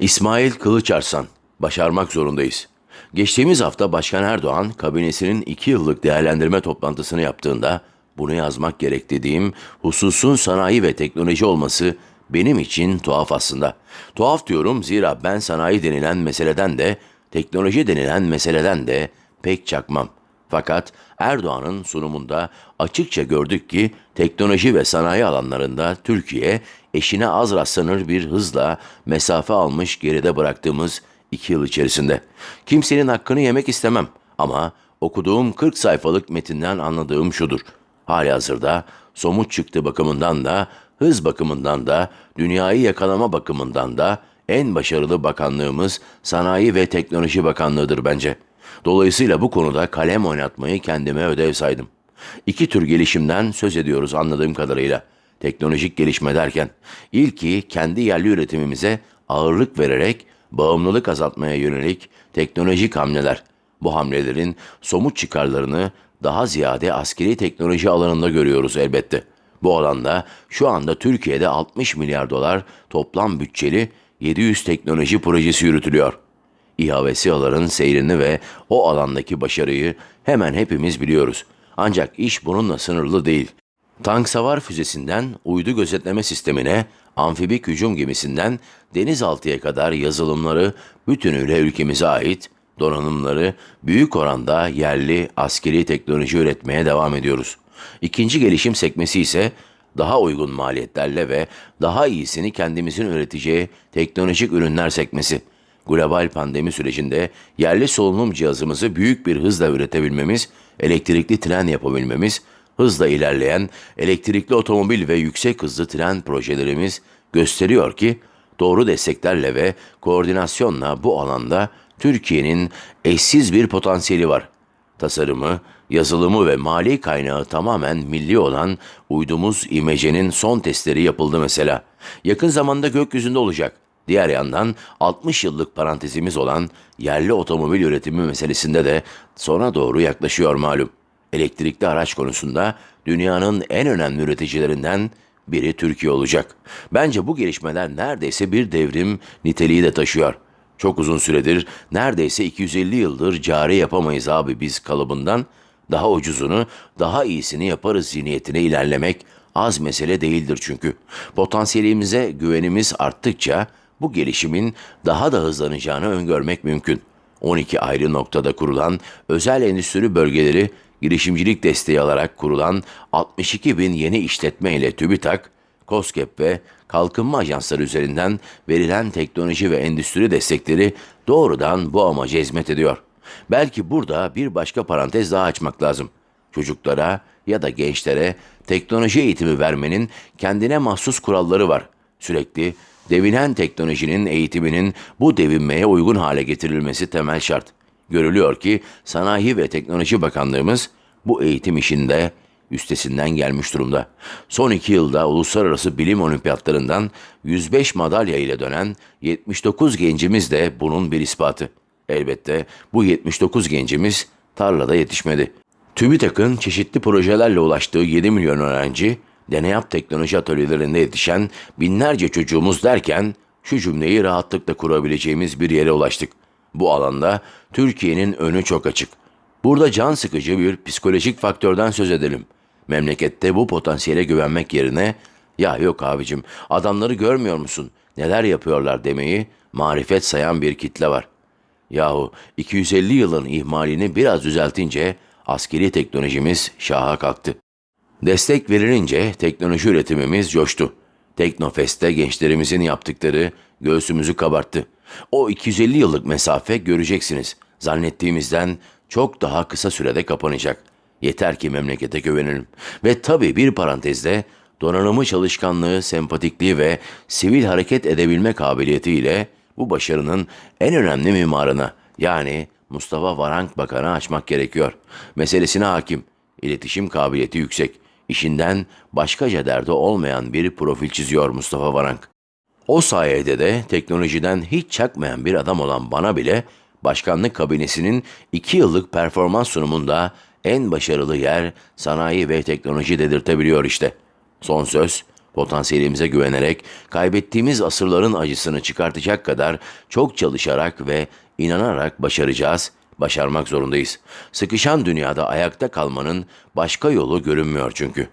İsmail Kılıçarslan, başarmak zorundayız. Geçtiğimiz hafta Başkan Erdoğan kabinesinin iki yıllık değerlendirme toplantısını yaptığında bunu yazmak gerek dediğim hususun sanayi ve teknoloji olması benim için tuhaf aslında. Tuhaf diyorum zira ben sanayi denilen meseleden de teknoloji denilen meseleden de pek çakmam. Fakat Erdoğan'ın sunumunda açıkça gördük ki teknoloji ve sanayi alanlarında Türkiye eşine az rastlanır bir hızla mesafe almış geride bıraktığımız iki yıl içerisinde. Kimsenin hakkını yemek istemem ama okuduğum 40 sayfalık metinden anladığım şudur. Hali hazırda somut çıktı bakımından da, hız bakımından da, dünyayı yakalama bakımından da en başarılı bakanlığımız Sanayi ve Teknoloji Bakanlığı'dır bence. Dolayısıyla bu konuda kalem oynatmayı kendime ödev saydım. İki tür gelişimden söz ediyoruz anladığım kadarıyla. Teknolojik gelişme derken ilki kendi yerli üretimimize ağırlık vererek bağımlılık azaltmaya yönelik teknolojik hamleler. Bu hamlelerin somut çıkarlarını daha ziyade askeri teknoloji alanında görüyoruz elbette. Bu alanda şu anda Türkiye'de 60 milyar dolar toplam bütçeli 700 teknoloji projesi yürütülüyor. İHA ve SİHA'ların seyrini ve o alandaki başarıyı hemen hepimiz biliyoruz. Ancak iş bununla sınırlı değil. Tank savar füzesinden uydu gözetleme sistemine, amfibik hücum gemisinden denizaltıya kadar yazılımları bütünüyle ülkemize ait donanımları büyük oranda yerli askeri teknoloji üretmeye devam ediyoruz. İkinci gelişim sekmesi ise daha uygun maliyetlerle ve daha iyisini kendimizin üreteceği teknolojik ürünler sekmesi. Global pandemi sürecinde yerli solunum cihazımızı büyük bir hızla üretebilmemiz, elektrikli tren yapabilmemiz, hızla ilerleyen elektrikli otomobil ve yüksek hızlı tren projelerimiz gösteriyor ki doğru desteklerle ve koordinasyonla bu alanda Türkiye'nin eşsiz bir potansiyeli var. Tasarımı, yazılımı ve mali kaynağı tamamen milli olan uydumuz İmece'nin son testleri yapıldı mesela. Yakın zamanda gökyüzünde olacak. Diğer yandan 60 yıllık parantezimiz olan yerli otomobil üretimi meselesinde de sona doğru yaklaşıyor malum. Elektrikli araç konusunda dünyanın en önemli üreticilerinden biri Türkiye olacak. Bence bu gelişmeler neredeyse bir devrim niteliği de taşıyor. Çok uzun süredir neredeyse 250 yıldır cari yapamayız abi biz kalıbından daha ucuzunu, daha iyisini yaparız zihniyetine ilerlemek az mesele değildir çünkü. Potansiyelimize güvenimiz arttıkça bu gelişimin daha da hızlanacağını öngörmek mümkün. 12 ayrı noktada kurulan özel endüstri bölgeleri girişimcilik desteği alarak kurulan 62 bin yeni işletme ile TÜBİTAK, KOSGEB ve kalkınma ajansları üzerinden verilen teknoloji ve endüstri destekleri doğrudan bu amaca hizmet ediyor. Belki burada bir başka parantez daha açmak lazım. Çocuklara ya da gençlere teknoloji eğitimi vermenin kendine mahsus kuralları var. Sürekli devinen teknolojinin eğitiminin bu devinmeye uygun hale getirilmesi temel şart. Görülüyor ki Sanayi ve Teknoloji Bakanlığımız bu eğitim işinde üstesinden gelmiş durumda. Son iki yılda uluslararası bilim olimpiyatlarından 105 madalya ile dönen 79 gencimiz de bunun bir ispatı. Elbette bu 79 gencimiz tarlada yetişmedi. TÜBİTAK'ın çeşitli projelerle ulaştığı 7 milyon öğrenci, deneyap teknoloji atölyelerinde yetişen binlerce çocuğumuz derken şu cümleyi rahatlıkla kurabileceğimiz bir yere ulaştık. Bu alanda Türkiye'nin önü çok açık. Burada can sıkıcı bir psikolojik faktörden söz edelim. Memlekette bu potansiyele güvenmek yerine ya yok abicim adamları görmüyor musun neler yapıyorlar demeyi marifet sayan bir kitle var. Yahu 250 yılın ihmalini biraz düzeltince askeri teknolojimiz şaha kalktı. Destek verilince teknoloji üretimimiz coştu. Teknofest'te gençlerimizin yaptıkları göğsümüzü kabarttı. O 250 yıllık mesafe göreceksiniz. Zannettiğimizden çok daha kısa sürede kapanacak. Yeter ki memlekete güvenelim. Ve tabii bir parantezde donanımı çalışkanlığı, sempatikliği ve sivil hareket edebilme kabiliyetiyle bu başarının en önemli mimarına yani Mustafa Varank Bakan'a açmak gerekiyor. Meselesine hakim, iletişim kabiliyeti yüksek, işinden başkaca derdi olmayan bir profil çiziyor Mustafa Varank. O sayede de teknolojiden hiç çakmayan bir adam olan bana bile başkanlık kabinesinin iki yıllık performans sunumunda en başarılı yer sanayi ve teknoloji dedirtebiliyor işte. Son söz Potansiyelimize güvenerek kaybettiğimiz asırların acısını çıkartacak kadar çok çalışarak ve inanarak başaracağız, Başarmak zorundayız. Sıkışan dünyada ayakta kalmanın başka yolu görünmüyor çünkü.